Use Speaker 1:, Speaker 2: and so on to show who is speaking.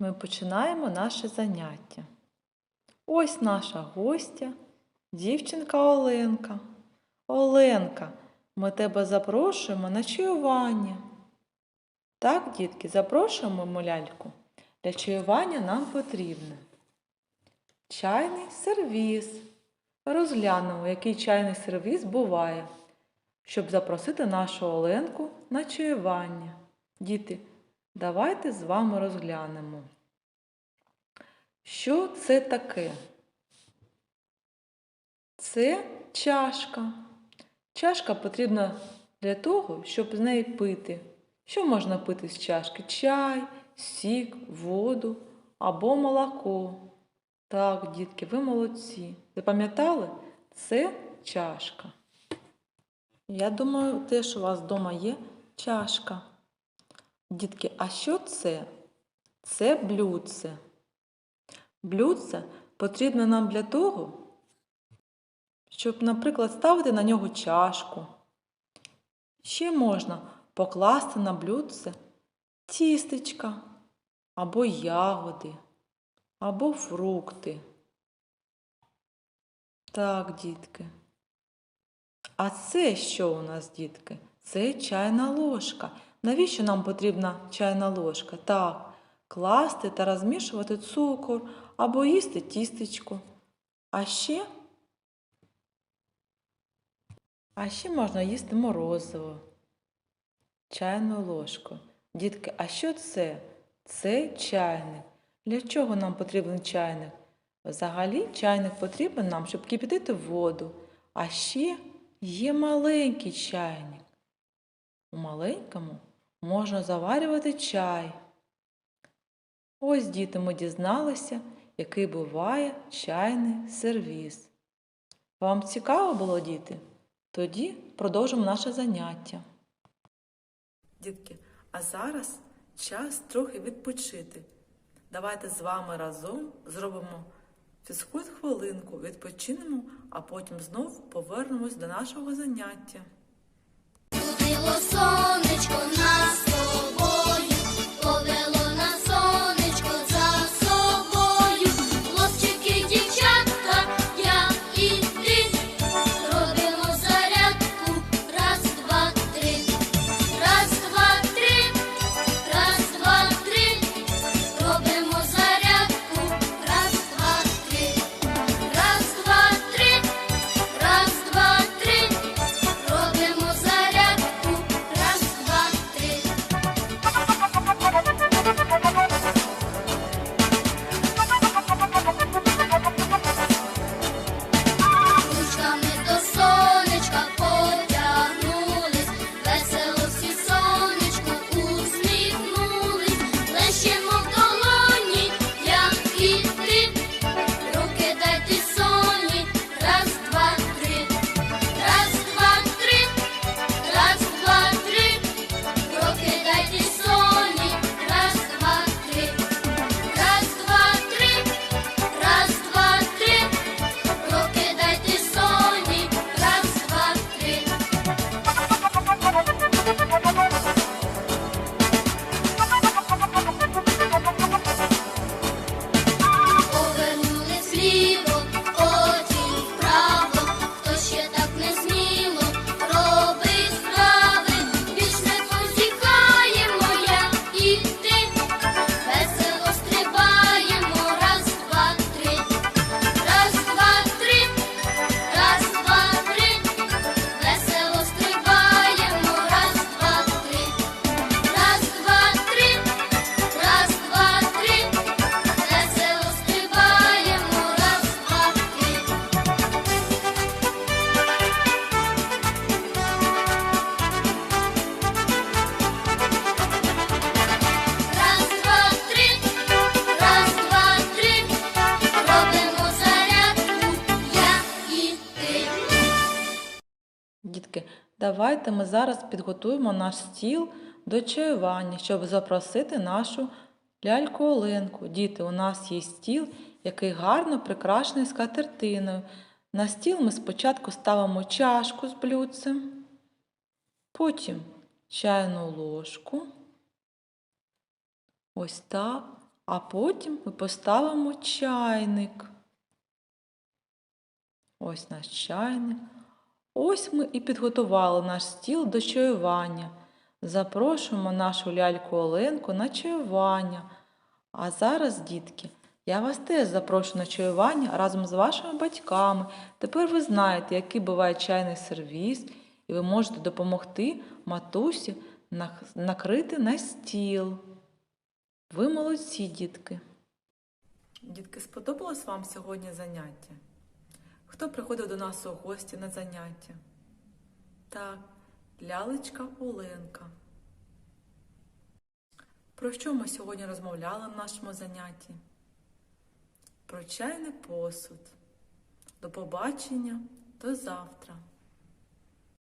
Speaker 1: ми починаємо наше заняття. Ось наша гостя, дівчинка Оленка. Оленка, ми тебе запрошуємо на чаювання. Так, дітки, запрошуємо ми ляльку. Для чаювання нам потрібно чайний сервіз. Розглянемо, який чайний сервіз буває, щоб запросити нашу Оленку на чаювання. Діти, давайте з вами розглянемо. Що це таке? Це чашка. Чашка потрібна для того, щоб з неї пити. Що можна пити з чашки? Чай, сік, воду або молоко. Так, дітки, ви молодці. Запам'ятали? Це чашка. Я думаю, теж у вас вдома є чашка. Дітки, а що це? Це блюдце. Блюдце потрібно нам для того, щоб, наприклад, ставити на нього чашку. Ще можна покласти на блюдце тістечка або ягоди, або фрукти. Так, дітки. А це що у нас, дітки? Це чайна ложка. Навіщо нам потрібна чайна ложка? Так, класти та розмішувати цукор або їсти тістечко. А ще, а ще можна їсти морозиво чайною ложкою. Дітки, а що це? Це чайник. Для чого нам потрібен чайник? Взагалі чайник потрібен нам, щоб кипятити воду. А ще є маленький чайник. У маленькому можна заварювати чай. Ось діти ми дізналися, який буває чайний сервіз. Вам цікаво було, діти? Тоді продовжимо наше заняття. Дітки, а зараз час трохи відпочити. Давайте з вами разом зробимо фізкульт хвилинку, відпочинемо, а потім знов повернемось до нашого заняття.
Speaker 2: Сонечко нас
Speaker 1: Дітки, давайте ми зараз підготуємо наш стіл до чаювання, щоб запросити нашу ляльку Оленку. Діти, у нас є стіл, який гарно прикрашений скатертиною. На стіл ми спочатку ставимо чашку з блюдцем, потім чайну ложку. Ось так. А потім ми поставимо чайник. Ось наш чайник. Ось ми і підготували наш стіл до чаювання. Запрошуємо нашу ляльку Оленку на чаювання. А зараз, дітки, я вас теж запрошую на чаювання разом з вашими батьками. Тепер ви знаєте, який буває чайний сервіс, і ви можете допомогти матусі накрити на стіл. Ви молодці, дітки. Дітки, сподобалось вам сьогодні заняття? Хто приходив до нас у гості на заняття? Так, лялечка Оленка. Про що ми сьогодні розмовляли в нашому занятті? Про чайний посуд. До побачення, до завтра.